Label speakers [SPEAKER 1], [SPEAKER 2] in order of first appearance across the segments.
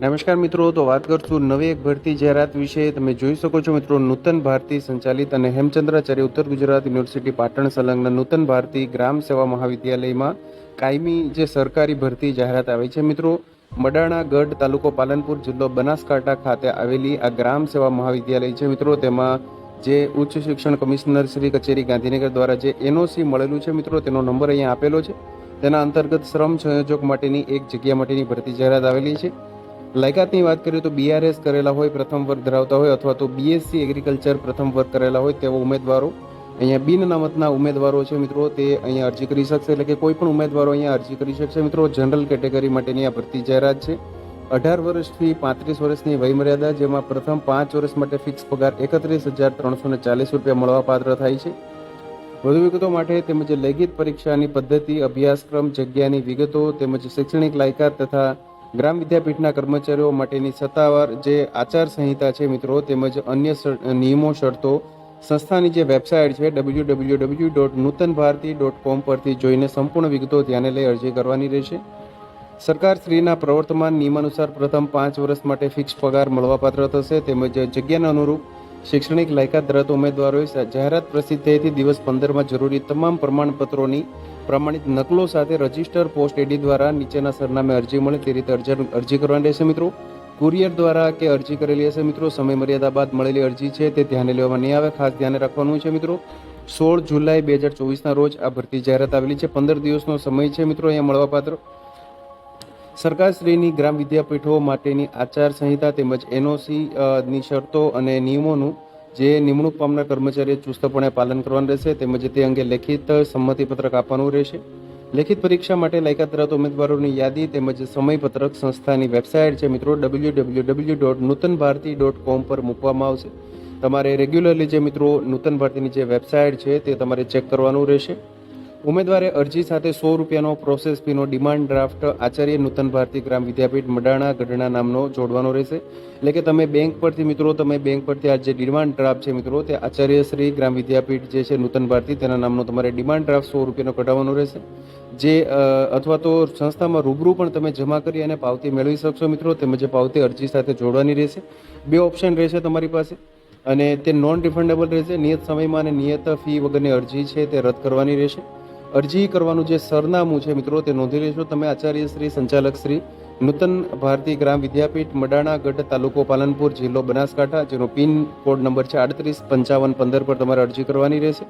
[SPEAKER 1] નમસ્કાર મિત્રો, તો વાત કરશું નવી એક ભરતી જાહેરાત વિશે. તમે જોઈ શકો છો મિત્રો, નૂતન ભારતી સંચાલિત અને હેમચંદ્રાચાર્ય ઉત્તર ગુજરાત યુનિવર્સિટી પાટણ સંલગ્ન નૂતન ભારતી ગ્રામ સેવા મહાવિદ્યાલયમાં કાયમી જે સરકારી ભરતી જાહેરાત આવી છે મિત્રો, મડાણા ગઢ તાલુકો પાલનપુર જિલ્લો બનાસકાંઠા ખાતે આવેલી આ ગ્રામ સેવા મહાવિદ્યાલય છે મિત્રો. તેમાં જે ઉચ્ચ શિક્ષણ કમિશનર શ્રી કચેરી ગાંધીનગર દ્વારા જે એનઓસી મળેલું છે મિત્રો, તેનો નંબર અહીંયા આપેલો છે. તેના અંતર્ગત શ્રમ સંયોજક માટેની એક જગ્યા માટેની ભરતી જાહેરાત આવેલી છે. લાયકાતની વાત કરીએ તો બીઆરએસ કરેલા હોય, પ્રથમ વર્ગ ધરાવતા હોય અથવા તો બીએસસી એગ્રીકલ્ચર પ્રથમ વર્ગ કરેલા હોય તેવા ઉમેદવારો. અહીંયા બિન અનામતના ઉમેદવારો છે મિત્રો, તે અહીંયા અરજી કરી શકશે. એટલે કે કોઈ પણ ઉમેદવારો અહીંયા અરજી કરી શકશે. મિત્રો જનરલ કેટેગરી માટેની આ ભરતી જાહેરાત છે. અઢાર વર્ષથી પાંત્રીસ વર્ષની વયમર્યાદા, જેમાં પ્રથમ પાંચ વર્ષ માટે ફિક્સ પગાર એકત્રીસ હજાર ત્રણસો ને ચાલીસ રૂપિયા મળવાપાત્ર થાય છે. વધુ વિગતો માટે તેમજ લેખિત પરીક્ષાની પદ્ધતિ, અભ્યાસક્રમ, જગ્યાની વિગતો તેમજ શૈક્ષણિક લાયકાત તથા ગ્રામ વિદ્યાપીઠના કર્મચારીઓ માટેની સત્તાવાર જે આચાર સંહિતા છે મિત્રો, તેમજ અન્ય નિયમો, શરતો, સંસ્થાની જે વેબસાઇટ છે W W W dot Nutan Bharati dot com પરથી જોઈને સંપૂર્ણ વિગતો ધ્યાને લઈ અરજી કરવાની રહેશે. સરકારશ્રીના પ્રવર્તમાન નિયમાનુસાર પ્રથમ પાંચ વર્ષ માટે ફિક્સ પગાર મળવાપાત્ર થશે, તેમજ જગ્યાના અનુરૂપ શૈક્ષણિક લાયકાત ધરાવતા ઉમેદવારોએ જાહેરાત પ્રસિદ્ધ થયેથી દિવસ પંદરમાં જરૂરી તમામ પ્રમાણપત્રોની પ્રમાણિત નકલો સાથે રજિસ્ટર પોસ્ટ એડી દ્વારા નીચેના સરનામે અરજી મળે તે રીતે અરજી કરવાની રહેશે મિત્રો. કુરિયર દ્વારા કે અરજી કરેલી હશે મિત્રો. સમય મર્યાદા બાદ મળેલી અરજી છે તે ધ્યાને લેવામાં નહીં આવે. ખાસ ધ્યાને રાખવાનું છે મિત્રો. સોળ જુલાઈ બે હજાર ચોવીસના રોજ આ ભરતી જાહેરાત આવેલી છે. પંદર દિવસનો સમય છે મિત્રો અહીંયા મળવાપાત્ર. સરકારશ્રીની ગ્રામ વિદ્યાપીઠો માટેની આચાર સંહિતા તેમજ એનઓસીની શરતો અને નિયમોનું જે નિમણૂક પામનાર કર્મચારીએ ચુસ્તપણે પાલન કરવાનું રહેશે તેમજ તે અંગે લેખિત સંમતિપત્રક આપવાનું રહેશે. લેખિત પરીક્ષા માટે લાયકાત ધરાવતા ઉમેદવારોની યાદી તેમજ સમયપત્રક સંસ્થાની વેબસાઇટ છે મિત્રો W W W dot Nutan Bharati dot com પર મૂકવામાં આવશે. તમારે રેગ્યુલરલી જે મિત્રો નૂતન ભારતીની જે વેબસાઇટ છે તે તમારે ચેક કરવાનું રહેશે. ઉમેદવારે અરજી સાથે સો રૂપિયાનો પ્રોસેસ ફીનો ડિમાન્ડ ડ્રાફ્ટ આચાર્ય નૂતન ભારતી ગ્રામ વિદ્યાપીઠ મડાણા ગઢડા નામનો જોડવાનો રહેશે. એટલે કે તમે બેંક પરથી મિત્રો, તમે બેંક પરથી આ જે ડિમાન્ડ ડ્રાફ્ટ છે મિત્રો, તે આચાર્ય શ્રી ગ્રામ વિદ્યાપીઠ જે છે નૂતન ભારતી, તેના નામનો તમારે ડિમાન્ડ ડ્રાફ્ટ સો રૂપિયાનો કઢાવવાનો રહેશે. જે અથવા તો સંસ્થામાં રૂબરૂ પણ તમે જમા કરી અને પાવતી મેળવી શકશો મિત્રો. તેમજ પાવતી અરજી સાથે જોડવાની રહેશે. બે ઓપ્શન રહેશે તમારી પાસે. અને તે નોન રિફંડેબલ રહેશે. નિયત સમયમાં અને નિયત ફી વગરની અરજી છે તે રદ કરવાની રહેશે. અરજી કરવાનું જે સરનામું છે મિત્રો, તે નોંધી લેશો તમે આચાર્ય શ્રી, સંચાલક શ્રી નૂતન ભારતી ગ્રામ વિદ્યાપીઠ, મડાણા ગઢ તાલુકો પાલનપુર જિલ્લો બનાસકાંઠા, જેનો પિન કોડ નંબર છે આડત્રીસ પંચાવન પંદર પર તમારે અરજી કરવાની રહેશે.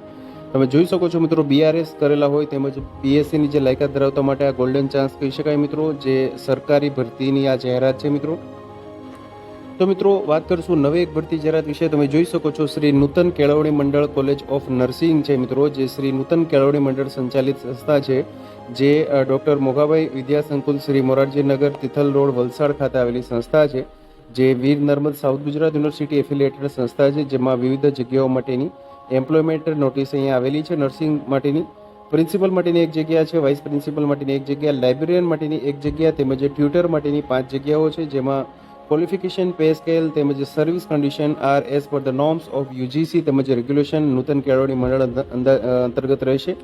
[SPEAKER 1] તમે જોઈ શકો છો મિત્રો બીઆરએસ કરેલા હોય તેમજ પીએસસીની જે લાયકાત ધરાવતા માટે આ ગોલ્ડન ચાન્સ કહી શકાય મિત્રો, જે સરકારી ભરતીની આ જાહેરાત છે મિત્રો. તો મિત્રો, વાત કરશું નવી એક ભરતી જાહેરાત વિશે. તમે જોઈ શકો છો, શ્રી નૂતન કેળવણી મંડળ કોલેજ ઓફ નર્સિંગ છે મિત્રો, જે શ્રી નૂતન કેળવણી મંડળ સંચાલિત સંસ્થા છે, જે ડૉક્ટર મોગાભાઈ વિદ્યા સંકુલ શ્રી મોરારજીનગર તિથલ રોડ, વલસાડ ખાતે આવેલી સંસ્થા છે, જે Veer Narmad south Gujarat university affiliated સંસ્થા છે, જેમાં વિવિધ જગ્યાઓ માટેની એમ્પ્લોયમેન્ટ નોટિસ અહીંયા આવેલી છે, નર્સિંગ માટેની, પ્રિન્સિપલ માટેની એક જગ્યા છે, વાઇસ પ્રિન્સિપલ માટેની એક જગ્યા, લાઇબ્રેરિયન માટેની એક જગ્યા, તેમજ ટ્યુટર માટેની પાંચ જગ્યાઓ છે, જેમાં ક્વોલિફિકેશન પે સ્કેલ તેમજ service condition are as per the norms of UGC તેમજ રેગ્યુલેશન નૂતન કેળવણી મંડળ અંતર્ગત રહેશે.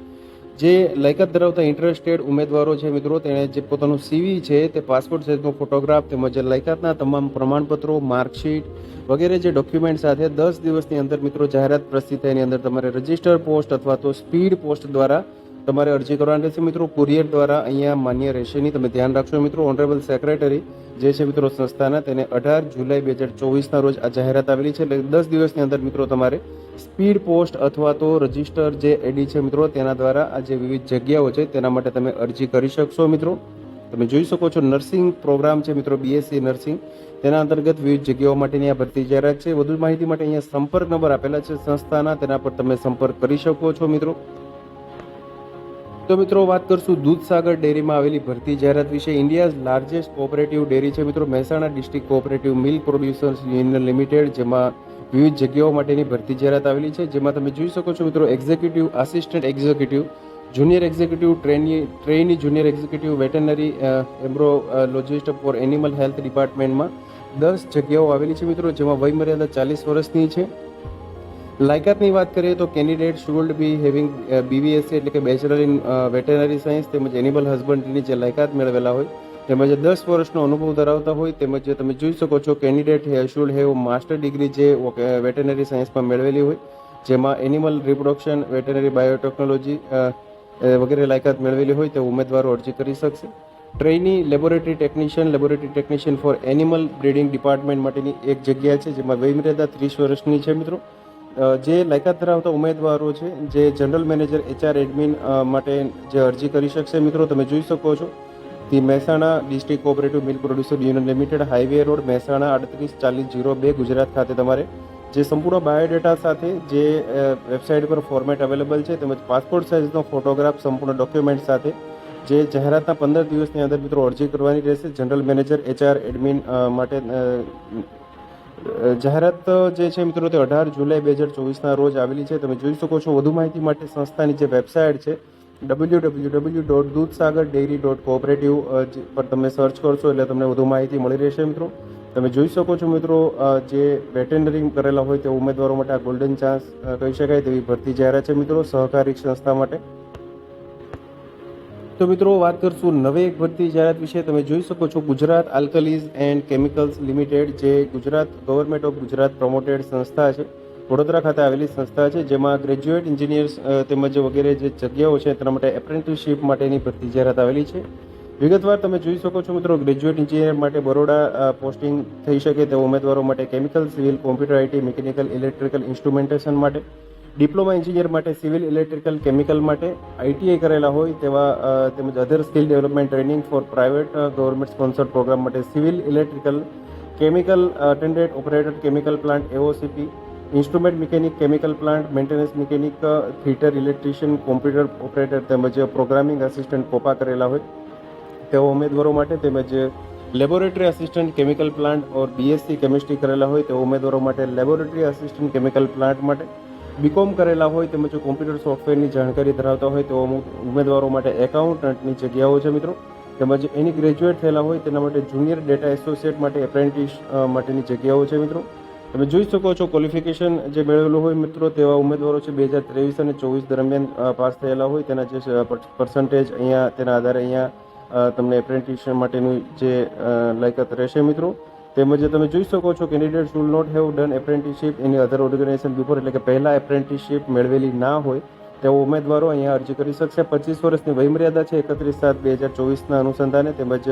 [SPEAKER 1] જે લાયકાત ધરાવતા ઇન્ટરેસ્ટેડ ઉમેદવારો છે મિત્રો, તેણે જે પોતાનું સીવી છે તે પાસપોર્ટ સાઇઝનો ફોટોગ્રાફ તેમજ લાયકાતના તમામ પ્રમાણપત્રો માર્કશીટ વગેરે જે ડોક્યુમેન્ટ સાથે દસ દિવસની અંદર મિત્રો જાહેરાત પ્રસિદ્ધ એની અંદર તમારે રજિસ્ટર પોસ્ટ અથવા તો સ્પીડ પોસ્ટ દ્વારા તમારે અરજી કરવાની રહેશે મિત્રો. કુરિયર દ્વારા અહીંયા માન્ય રહેશે નહીં તમે ધ્યાન રાખશો મિત્રો. ઓનરેબલ સેક્રેટરી જે છે મિત્રો સંસ્થાના તેને અઢાર જુલાઈ બે હજાર ચોવીસના રોજ આ જાહેરાત આવેલી છે. એટલે દસ દિવસની અંદર મિત્રો તમારે સ્પીડ પોસ્ટ અથવા તો રજિસ્ટર જે એડી છે મિત્રો તેના દ્વારા આ જે વિવિધ જગ્યાઓ છે તેના માટે તમે અરજી કરી શકશો મિત્રો. તમે જોઈ શકો છો નર્સિંગ પ્રોગ્રામ છે મિત્રો બીએસસી નર્સિંગ. તેના અંતર્ગત વિવિધ જગ્યાઓ માટેની આ ભરતી જાહેરાત છે. વધુ માહિતી માટે અહીંયા સંપર્ક નંબર આપેલા છે સંસ્થાના, તેના પર તમે સંપર્ક કરી શકો છો મિત્રો. તો મિત્રો વાત કરશું દૂધસાગર ડેરીમાં આવેલી ભરતી જાહેરાત વિશે. ઇન્ડિયાઝ લાર્જેસ્ટ કોઓપરેટિવ ડેરી છે મિત્રો. Mehsana district cooperative milk producers union limited, જેમાં વિવિધ જગ્યાઓ માટેની ભરતી જાહેરાત આવેલી છે. જેમાં તમે જોઈ શકો છો મિત્રો, executive assistant executive, junior executive, trainee trainee junior executive, veterinary embryologist for animal health ડિપાર્ટમેન્ટમાં દસ જગ્યાઓ આવેલી છે મિત્રો, જેમાં વયમર્યાદા ચાલીસ વર્ષની છે. લાયકાતની વાત કરીએ તો candidate should be having BVSc એટલે કે બેચલર ઇન વેટેનરી સાયન્સ તેમજ એનિમલ હસબન્ડરીની જે લાયકાત મેળવેલા હોય, તેમજ દસ વર્ષનો અનુભવ ધરાવતા હોય, તેમજ તમે જોઈ શકો છો candidate should have master degree જે વેટેનરી સાયન્સમાં મેળવેલી હોય, જેમાં એનિમલ રિપ્રોડક્શન વેટેનરી બાયોટેકનોલોજી વગેરે લાયકાત મેળવેલી હોય, તે ઉમેદવારો અરજી કરી શકશે. Trainee laboratory technician laboratory technician for animal breeding department માટેની એક જગ્યા છે, જેમાં વયમર્યાદા ત્રીસ વર્ષની છે મિત્રો. જે લાયકાત ધરાવતા ઉમેદવારો છે, જે જનરલ મેનેજર એચઆર એડમિન માટે જે અરજી કરી શકશે, મિત્રો, તમે જોઈ શકો છો. The Mehsana district cooperative milk producer union limited highway road, Mehsana આડત્રીસ ચાલીસ જીરો બે, ગુજરાત ખાતે તમારે જે સંપૂર્ણ બાયોડેટા સાથે જે વેબસાઇટ પર ફોર્મેટ અવેલેબલ છે, તેમજ પાસપોર્ટ સાઇઝનો ફોટોગ્રાફ સંપૂર્ણ ડોક્યુમેન્ટ સાથે જે જાહેરાતના પંદર દિવસની અંદર મિત્રો અરજી કરવાની રહેશે. જનરલ મેનેજર એચઆર એડમિન માટે જાહેરાત જે છે મિત્રો તે અઢાર જુલાઈ બે હજાર ચોવીસના રોજ આવેલી છે. તમે જોઈ શકો છો વધુ માહિતી માટે સંસ્થાની જે વેબસાઇટ છે W W W dot Dudhsagar dairy dot cooperative પર તમે સર્ચ કરશો એટલે તમને વધુ માહિતી મળી રહેશે મિત્રો. તમે જોઈ શકો છો મિત્રો જે વેટેનરી કરેલા હોય તે ઉમેદવારો માટે આ ગોલ્ડન ચાન્સ કહી શકાય તેવી ભરતી જાહેરાત છે મિત્રો, સહકારી સંસ્થા માટે. તો મિત્રો, વાત કરશું નવી એક ભરતી જાહેરાત વિશે. તમે જોઈ શકો છો Gujarat alkalies and chemicals limited, જે Gujarat government of Gujarat promoted સંસ્થા છે. વડોદરા ખાતે આવેલી સંસ્થા છે, જેમાં ગ્રેજ્યુએટ એન્જિનિયર્સ તેમજ વગેરે જે જગ્યાઓ છે, તેના માટે એપ્રેન્ટિસશીપ માટેની ભરતી જાહેરાત આવેલી છે. વિગતવાર તમે જોઈ શકો છો મિત્રો, ગ્રેજ્યુએટ એન્જિનિયર માટે બરોડા પોસ્ટિંગ થઈ શકે તેવા ઉમેદવારો માટે chemical, civil, computer IT mechanical, electrical instrumentation માટે. ડિપ્લોમા એન્જિનિયર માટે, સિવિલ ઇલેક્ટ્રિકલ કેમિકલ માટે આઈટીઆઈ કરેલા હોય તેવા તેમજ other skill development training for private government sponsored program માટે civil electrical chemical attended operator chemical plant, AOCP, instrument mechanic chemical plant, maintenance mechanic theatre electrician, computer operator તેમજ programming assistant COPA કરેલા હોય. તેવા ઉમેદવારો માટે તેમજ laboratory assistant chemical plant or BSc chemistry કરેલા હોય તેવા ઉમેદવારો માટે લેબોરેટરી આસિસ્ટન્ટ કેમિકલ પ્લાન્ટ માટે બીકોમ કરેલા હોય તેમજ કોમ્પ્યુટર સોફ્ટવેરની જાણકારી ધરાવતા હોય તો અમુક ઉમેદવારો માટે એકાઉન્ટન્ટની જગ્યાઓ છે મિત્રો. તેમજ એની ગ્રેજ્યુએટ થયેલા હોય તેના માટે જુનિયર ડેટા એસોસિએટ માટે એપ્રેન્ટિસ માટેની જગ્યાઓ છે મિત્રો. તમે જોઈ શકો છો ક્વોલિફિકેશન જે મેળવેલું હોય મિત્રો તેવા ઉમેદવારો છે બે હજાર ત્રેવીસ અને ચોવીસ દરમિયાન પાસ થયેલા હોય. તેના જે પર્સન્ટેજ અહીંયા, તેના આધારે અહીંયા તમને એપ્રેન્ટિસ માટેનું જે લાયકાત રહેશે મિત્રો. તેમજ તમે જોઈ શકો છો candidate should not have done apprenticeship in other organisation before એટલે કે પહેલાં એપ્રેન્ટિસશીપ મેળવેલી ના હોય, તેઓ ઉમેદવારો અહીંયા અરજી કરી શકશે. પચીસ વર્ષની વયમર્યાદા છે એકત્રીસ સાત બે હજાર ચોવીસના અનુસંધાને, તેમજ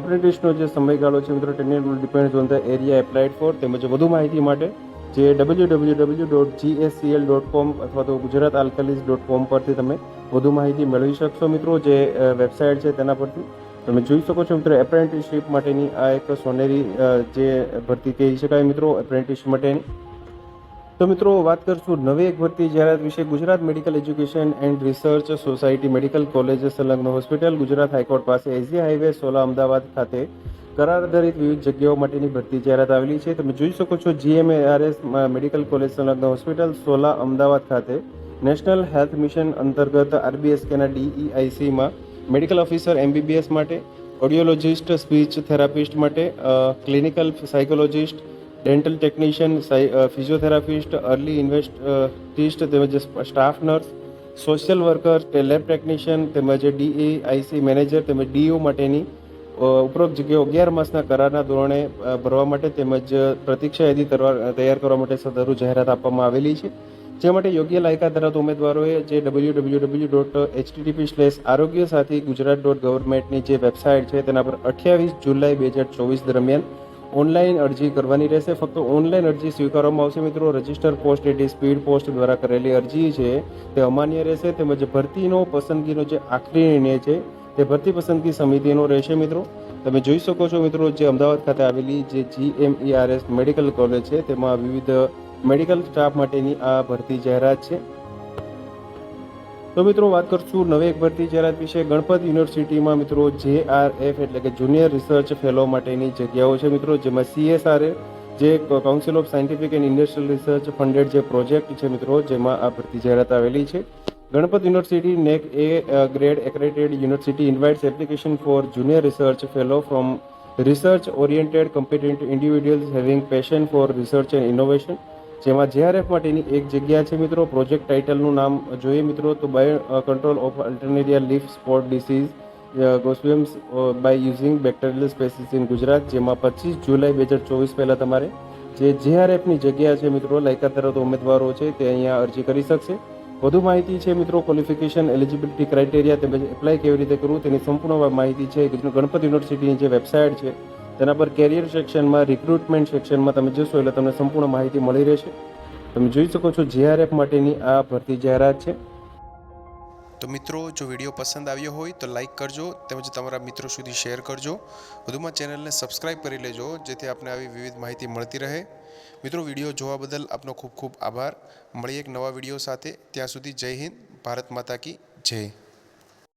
[SPEAKER 1] એપ્રેન્ટિસનો જે સમયગાળો છે મિત્રો ten depend on the area applied for તેમજ વધુ માહિતી માટે જે W W W dot GSCL dot com અથવા તો ગુજરાત આલ્કલીઝ ડોટ કોમ પરથી તમે વધુ માહિતી મેળવી શકશો મિત્રો. જે વેબસાઇટ છે તેના પરથી તમે જોઈ શકો છો મિત્રો એપ્રેન્ટિસશીપ માટેની આ એક સોનેરી જે ભરતી કહી શકાય મિત્રો એપ્રેન્ટિસશીપ માટેની. તો મિત્રો, વાત કરશું નવી એક ભરતી જાહેરાત વિશે Gujarat medical education and research society medical college સંલગ્ન હોસ્પિટલ, ગુજરાત હાઈકોર્ટ પાસે એસજી હાઈવે, સોલા અમદાવાદ ખાતે કરાર આધારિત વિવિધ જગ્યાઓ માટેની ભરતી જાહેરાત આવેલી છે. તમે જોઈ શકો છો જીએમએઆરએસ મેડિકલ કોલેજ સંલગ્ન હોસ્પિટલ, સોલા અમદાવાદ ખાતે નેશનલ હેલ્થ મિશન અંતર્ગત આરબીએસકેના ડીઈઆઈસીમાં મેડિકલ ઓફિસર એમબીબીએસ માટે ઓડિયોલોજિસ્ટ સ્પીચ થેરાપિસ્ટ માટે clinical psychologist dental technician physiotherapist early interventionist તેમજ staff nurse social worker lab technician તેમજ ડીએઆઈસી મેનેજર તેમજ ડીઓ માટેની ઉપરોક્ત જગ્યાઓ અગિયાર માસના કરારના ધોરણે ભરવા માટે તેમજ પ્રતીક્ષા યાદી તૈયાર કરવા માટે સદરુ જાહેરાત આપવામાં આવેલી છે. જે માટે યોગ્ય લાયકાત ધરાવતા ઉમેદવારોએ જે W W W dot HTTP slash Arogya Sathi Gujarat dot ગવર્મેન્ટની જે વેબસાઇટ છે તેના પર અઠ્યાવીસ જુલાઈ બે હજાર ચોવીસ દરમિયાન ઓનલાઈન અરજી કરવાની રહેશે. ફક્ત ઓનલાઈન અરજી સ્વીકારવામાં આવશે મિત્રો. રજિસ્ટર પોસ્ટ એટલે સ્પીડ પોસ્ટ દ્વારા કરેલી અરજી છે તે અમાન્ય રહેશે. તેમજ ભરતીનો પસંદગીનો જે આખરી નિર્ણય છે તે ભરતી પસંદગી સમિતિનો રહેશે મિત્રો. તમે જોઈ શકો છો મિત્રો, જે અમદાવાદ ખાતે આવેલી જે જીએમઈઆરએસ મેડિકલ કોલેજ છે, તેમાં વિવિધ મેડિકલ સ્ટાફ માટેની આ ભરતી જાહેરાત છે. તો મિત્રો વાત કરશું નવી એક ભરતી જાહેરાત વિશે. ગણપત યુનિવર્સિટીમાં મિત્રો જે આર એફ એટલે કે જુનિયર રિસર્ચ ફેલો માટેની જગ્યાઓ છે મિત્રો, જેમાં સીએસઆરએ જે council of scientific and industrial research funded જે પ્રોજેક્ટ છે મિત્રો, જેમાં આ ભરતી જાહેરાત આવેલી છે. Ganpat university NAAC A grade accredited university invites application for junior research fellow from research oriented competent individuals having passion for research and innovation જેમાં જેઆરએફ માટેની એક જગ્યા છે મિત્રો પ્રોજેક્ટ ટાઇટલનું નામ જોઈએ મિત્રો તો bio control of Alternaria leaf spot disease ગોસ્વિમ્સ by using bacterial species in Gujarat જેમાં પચીસ જુલાઈ બે હજાર ચોવીસ પહેલાં તમારે જે જેઆરએફની જગ્યા છે મિત્રો, લાયકાત ધરાવતા ઉમેદવારો છે તે અહીંયા અરજી કરી શકશે. વધુ માહિતી છે મિત્રો ક્વોલિફિકેશન એલિજિબિલિટી ક્રાઇટેરિયા તેમજ એપ્લાય કેવી રીતે કરવું તેની સંપૂર્ણ માહિતી છે ગણપત યુનિવર્સિટીની જે વેબસાઇટ છે તેના પર કેરિયર સેક્શનમાં રિક્રુટમેન્ટ સેક્શનમાં તમે જશો એટલે તમને સંપૂર્ણ માહિતી મળી રહેશે. તમે જોઈ શકો છો જીઆરએફ માટેની આ ભરતી જાહેરાત છે.
[SPEAKER 2] તો મિત્રો, જો વીડિયો પસંદ આવ્યો હોય તો લાઈક કરજો તેમજ તમારા મિત્રો સુધી શેર કરજો. વધુમાં ચેનલને સબસ્ક્રાઈબ કરી લેજો, જેથી આપને આવી વિવિધ માહિતી મળતી રહે. મિત્રો, વીડિયો જોવા બદલ આપનો ખૂબ ખૂબ આભાર. મળીએ એક નવા વીડિયો સાથે. ત્યાં સુધી જય હિન્દ, ભારત માતા કી જય.